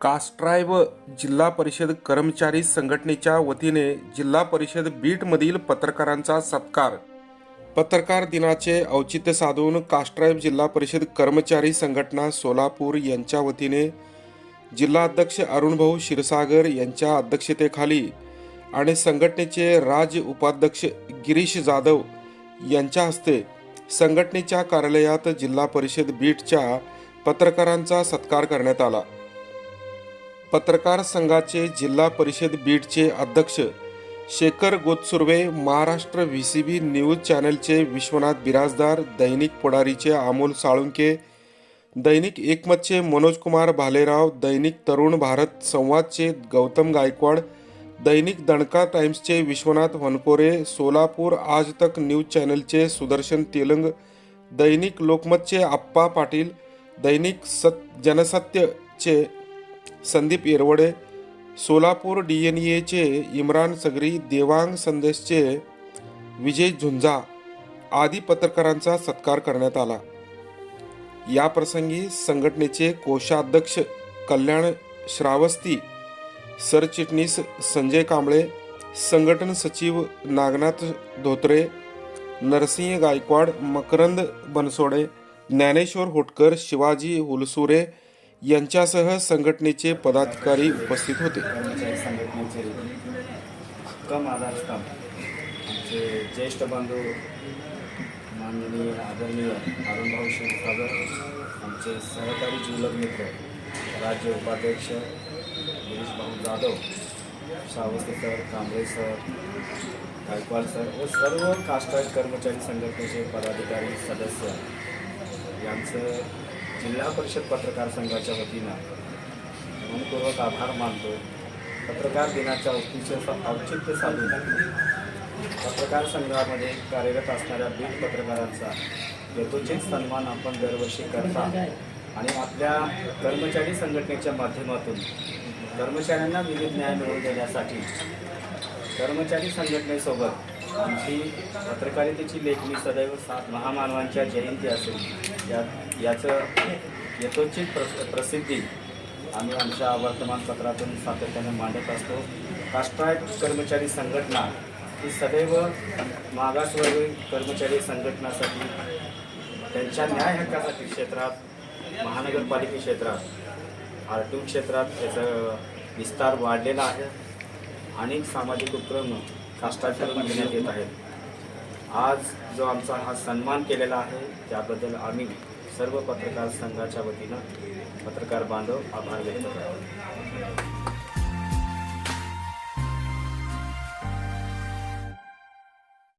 कास्ट्रायब जिल्हा परिषद कर्मचारी संघटनेच्या वतीने जिल्हा परिषद बीटमधील पत्रकारांचा सत्कार. पत्रकार दिनाचे औचित्य साधून कास्ट्रायब जिल्हा परिषद कर्मचारी संघटना सोलापूर यांच्या वतीने जिल्हाध्यक्ष अरुणभाऊ क्षीरसागर यांच्या अध्यक्षतेखाली आणि संघटनेचे राज्य उपाध्यक्ष गिरीश जाधव यांच्या हस्ते संघटनेच्या कार्यालयात जिल्हा परिषद बीटच्या पत्रकारांचा सत्कार करण्यात आला. पत्रकार संघाचे जिल्हा परिषद बीडचे अध्यक्ष Shekhar Gotsurve Maharashtra V C B news चॅनलचे Vishwanath Birajdar दैनिक पुढारीचे अमोल साळुंके दैनिक एकमतचे मनोज कुमार भालेराव दैनिक तरुण भारत संवादचे गौतम गायकवाड दैनिक दणका टाइम्सचे विश्वनाथ वनकोरे सोलापूर आज तक न्यूज चॅनलचे सुदर्शन तेलंग दैनिक लोकमतचे आप्पा पाटील दैनिक सत जनसत्यचे संदीप येरवडे सोलापूर डी एन एचे इम्रान सगरी देवांग संदेशचे विजय झुंझा आदी पत्रकारांचा सत्कार करण्यात आला. या प्रसंगी संघटनेचे कोषाध्यक्ष कल्याण श्रावस्ती सरचिटणीस संजय कांबळे संघटन सचिव नागनाथ धोत्रे नरसिंह गायकवाड मकरंद बनसोडे ज्ञानेश्वर होटकर शिवाजी हुलसुरे यांच्यासह संघटनेचे पदाधिकारी उपस्थित होते. कर्मचारी संघटनेचे हक्कम आधारस्तंभ आमचे ज्येष्ठ बांधव माननीय आदरणीय अरुणभाऊ क्षीरसागर आमचे सहकारी जिल्हा मित्र राज्य उपाध्यक्ष Girish Bhau Jadhav Shravasti sir Kamble sir Gaikwad sir व सर्व कास्टाईट कर्मचारी संघटनेचे पदाधिकारी सदस्य. यांचं जिल्हा परिषद पत्रकार संघाच्या वतीनं मनपूर्वक आभार मानतो. पत्रकार दिनाच्या औचित्य औचित्य साधून पत्रकार संघामध्ये कार्यरत असणाऱ्या बीड पत्रकारांचा यथोचित सन्मान आपण दरवर्षी करता आणि आपल्या कर्मचारी संघटनेच्या माध्यमातून कर्मचाऱ्यांना विविध न्याय मिळवून देण्यासाठी कर्मचारी संघटनेसोबत आमची पत्रकारितेची लेखणी सदैव सात महामानवांच्या जयंती असेल. या याचं यथोचित प्र प्रसिद्धी आम्ही आमच्या वर्तमानपत्रातून सातत्याने मांडत असतो. कास्ट्राईट कर्मचारी संघटना ही सदैव मागासवर्गीय कर्मचारी संघटनासाठी त्यांच्या न्याय हक्कासाठी क्षेत्रात महानगरपालिका क्षेत्रात आर टी क्षेत्रात त्याचा विस्तार वाढलेला आहे. अनेक सामाजिक उपक्रम काष्टाकडून घेण्यात येत आहेत आज जो आमचा हा सन्मान केलेला आहे त्याबद्दल आम्ही सर्व पत्रकार संघाच्या वतीनं पत्रकार बांधव आभार व्यक्त करतो.